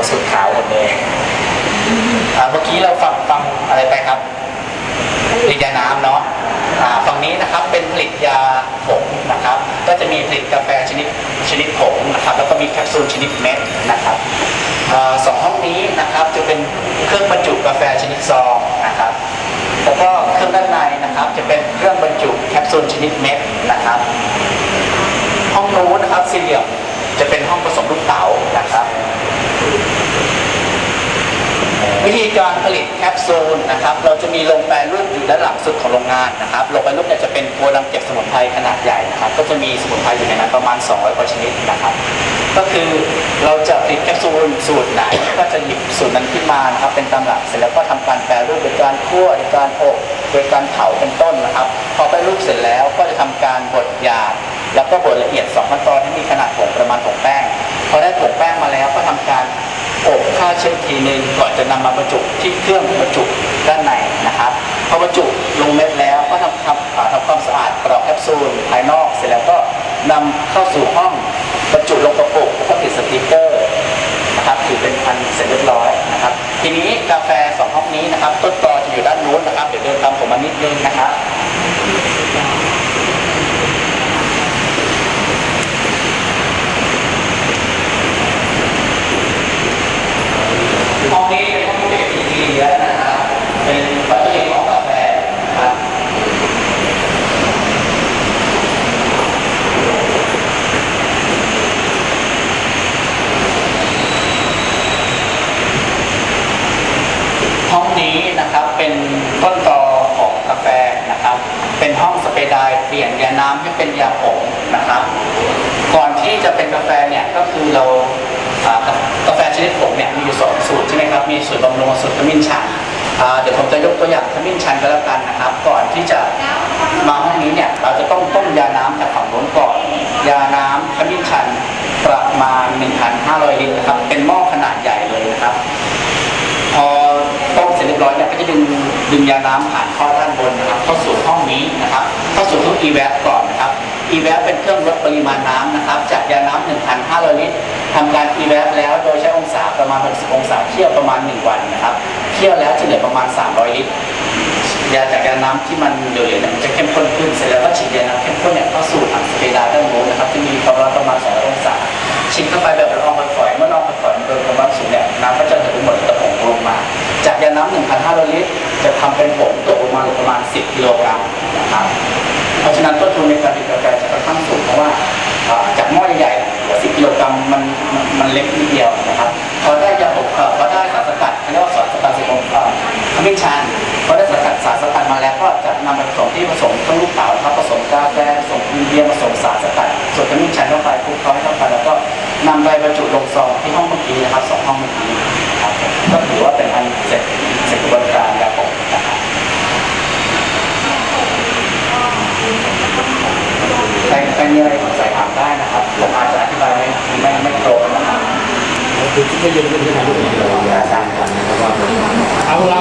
ของสูตรขาวหมดเลยอ่าเมื่อกี้เราฟังฟังอะไรไปครับผลิตยาน้ำเนาะอ่าฝั่งนี้นะครับเป็นผลิตยาผงนะครับ ก็จะมีผลิตกาแฟชนิดชนิดผงนะครับ แล้วก็มีแคปซูลชนิดเม็ดนะครับอ่าสองห้องนี้นะครับจะเป็นเครื่องบรรจุกาแฟชนิดซองนะครับแล้วก็เครื่องด้านในนะครับ จะเป็นเครื่องบรรจุแคปซูลชนิดเม็ดนะครับ ห้องนู้นนะครับสี่เหลี่ยมจะเป็นห้องผสมลูกเต๋านะครับ วิธีการผลิตแคปซูลนะครับ เราจะมีโรงแปรรูปอยู่ด้านหลังสุดของโรงงานนะครับ โรงแปรรูปเนี่ยจะเป็นโกดังเก็บสมุนไพรขนาดใหญ่นะครับ ก็จะมีสมุนไพรอยู่ในนั้นประมาณ 200กว่าชนิดนะครับ ก็คือเราจะผลิตแคปซูลสูตรไหน ก็จะหยิบสูตรนั้นขึ้นมานะครับ เป็นตำรับเสร็จแล้วก็ทำการแปรรูปโดยการคั่วโดยการอบโดยการเผาเป็นต้นนะครับ พอแปรรูปเสร็จแล้วก็จะทำการบดหยาแล้วก็บดละเอียดสองขั้นตอนให้มีขนาดผง อบฆ่าเชื้อทีหนึ่งก่อนจะนำมาบรรจุที่เครื่องบรรจุด้านในนะครับพอบรรจุลงเม็ดแล้วก็ทำทำอ่าทำความสะอาดกรอบแคปซูลภายนอก เสร็จแล้วก็นำเข้าสู่ห้องบรรจุลงกระปุกแล้วก็ติดสติกเกอร์นะครับถือเป็นพันเสร็จเรียบร้อยนะครับ ทีนี้กาแฟสองห้องนี้นะครับต้นตอจะอยู่ด้านนู้นนะครับเดี๋ยวเดินตามผมมานิดนึงนะครับ ห้องนี้เป็นห้องที่เป็นอินทีเรียนะครับ เป็นวัตถุดิบของกาแฟนะครับ ห้องนี้นะครับเป็นต้นตอของกาแฟ นะครับ เป็นห้องสเปรย์ไดร์เปลี่ยนยาน้ำให้เป็นยาผงนะครับ ก่อนที่จะเป็นกาแฟเนี่ยก็คือเราอ่ากาแฟชนิดผงเนี่ยมีอยู่สองสูตรใช่ไหมครับมีสูตรบำรุงสูตรขมิ้นชันเดี๋ยวผมจะยกตัวอย่างขมิ้นชันก็แล้วกันนะครับ ก่อนที่จะมาห้องนี้เนี่ยเราจะต้องต้มยาน้ำจากฝั่งโน้นก่อน ยาน้ำขมิ้นชันประมาณ 1,500 ลิตรนะครับ เป็นหม้อขนาดใหญ่เลยนะครับ พอต้มเสร็จเรียบร้อยเนี่ยก็จะ ดึงยาน้ำผ่านท่อด้านบนนะครับเข้าสู่ห้องนี้นะครับเข้าสู่ทุก e-vap ก่อนนะครับ e-vap เป็นเครื่องลดปริมาณน้ำนะครับจากยาน้ำ1,500ลิตรทำการ e-vap แล้วโดยใช้องศาประมาณ 60 องศาเคี่ยวประมาณ 1 วันนะครับเคี่ยวแล้วจะเหลือประมาณ 300 ลิตรยาจากยาน้ำที่มันเหลวๆเนี่ยมันจะเข้มข้นขึ้นเสร็จแล้วก็ฉีดยาน้ำเข้มข้นเนี่ยเข้าสู่ถังสเปรย์ดาร์ด้านบนนะครับที่มีความร้อนประมาณ 200 องศาฉีดเข้าไปแบบละอองฝอยๆเมื่อละอองฝอยๆโดยความร้อนสูงเนี่ยน้ำก็จะถึงหมดตะผงลงมา จากยาน้ำ1,500 ลิตร จะทำเป็นผงตกลงมาประมาณ 10 กิโลกรัมนะครับ เพราะฉะนั้นต้นทุนในการผลิตกาแฟจะค่อนข้างสูงเพราะว่าจากหม้อใหญ่ๆหลือ10 กิโลกรัมมันมันเล็กนิดเดียวนะครับพอได้ยาอบพอได้สารสกัดเรียกว่าสารสกัดสิบองเอ่อขมิ้นชันพอได้สารสกัดสารสกัดมาแล้วก็จะนำไปผสมที่ผสมเครื่องลูกเต๋าครับผสมกาแฟผสมอินเดียผสมสารสกัดส่วนขมิ้นชันเข้าไปคลุกเคล้าให้เข้าไปแล้วก็นำไปบรรจุลงซองที่ห้องเมื่อกี้นะครับสองห้องเมื่อกี้ครับก็ถือว่า เคยเย็นเป็นขนาดนี้เราจะสร้างกันนะครับว่าเอาเรา